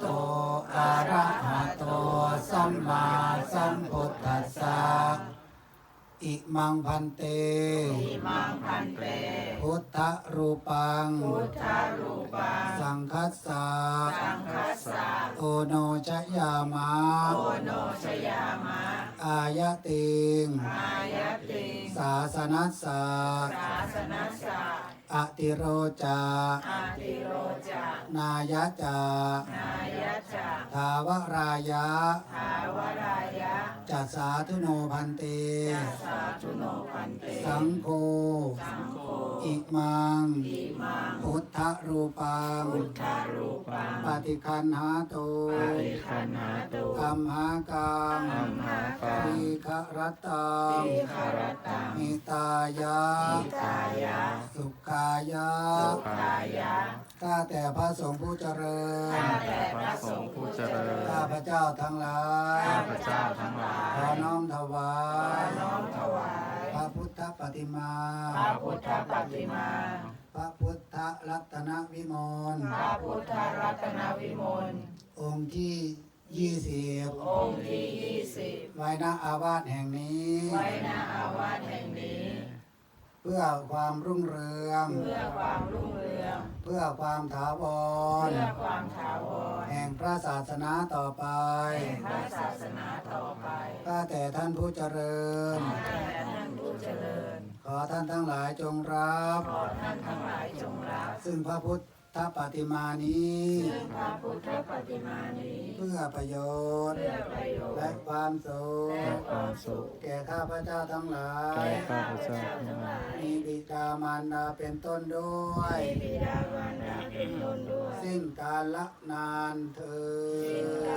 โตอาระห์โตสัมมาสัมพุทธัสสะอิมังพันเต อิมังพันเต พุทธรูปัง พุทธรูปัง สังคัสสะสังคัสสะโอโนชยามะโอโนชยามะ อายติง อายติงศาสนัสสะศาสนัสสะ อติโรจาอาติโรจานายะจานายะจาทาวรายะภาวรายะจัสสาธุโนพันเตสาธุโนพันเต สังโฆสังโฆอิมัง อิมัง พุทธรูปัง พุทธรูปัง ปฏิคันหาตุปฏิคันหาตุอัมหากังอัมหากังทีฆรตังทีฆรตังมิ ตายะอิตายะ สุขายะ สุขายะ ข้าแต่พระสงฆ์ผู้เจริญ ข้าแต่พระสงฆ์ผู้เจริญ ข้าพระเจ้าทั้งหลาย ข้าพเจ้าทั้งหลาย ขอน้อมถวายน้อมถวาย พระพุทธปฏิมา พระพุทธปฏิมา พระพุทธรัตนวิมล พระพุทธรัตนวิมล องค์ที่ยี่สิบองค์ที่ยี่สิบไว้ณอาวาสแห่งนี้ ไว้ณอาวาสแห่งนี้ เพื่อความรุ่งเรือง เพื่อความรุ่งเรือง เพื่อความถาวร เพื่อความถาวร แห่งพระศาสนาต่อไปแห่งพระศาสนาต่อไปข้าแต่ท่านผู้เจริญแต่ท่านผู้เจริญ ขอท่านทั้งหลายจงรับ ขอท่านทั้งหลายจงรับ ซึ่งพระพุทธ ปฏิมานี้ซึ่งพระพุทธปฏิมานี้ เพื่อประโยชน์ เพื่อประโยชและน์ความสุขและความสุข แก่ข้าพเจ้าทั้งหลาย แก่ข้าพเจ้าทั้งหลาย มีบิดามารดาเป็นต้นด้วยมีบิดามารดาเป็นต้นด้วย สิ้นกาลละนานเธอ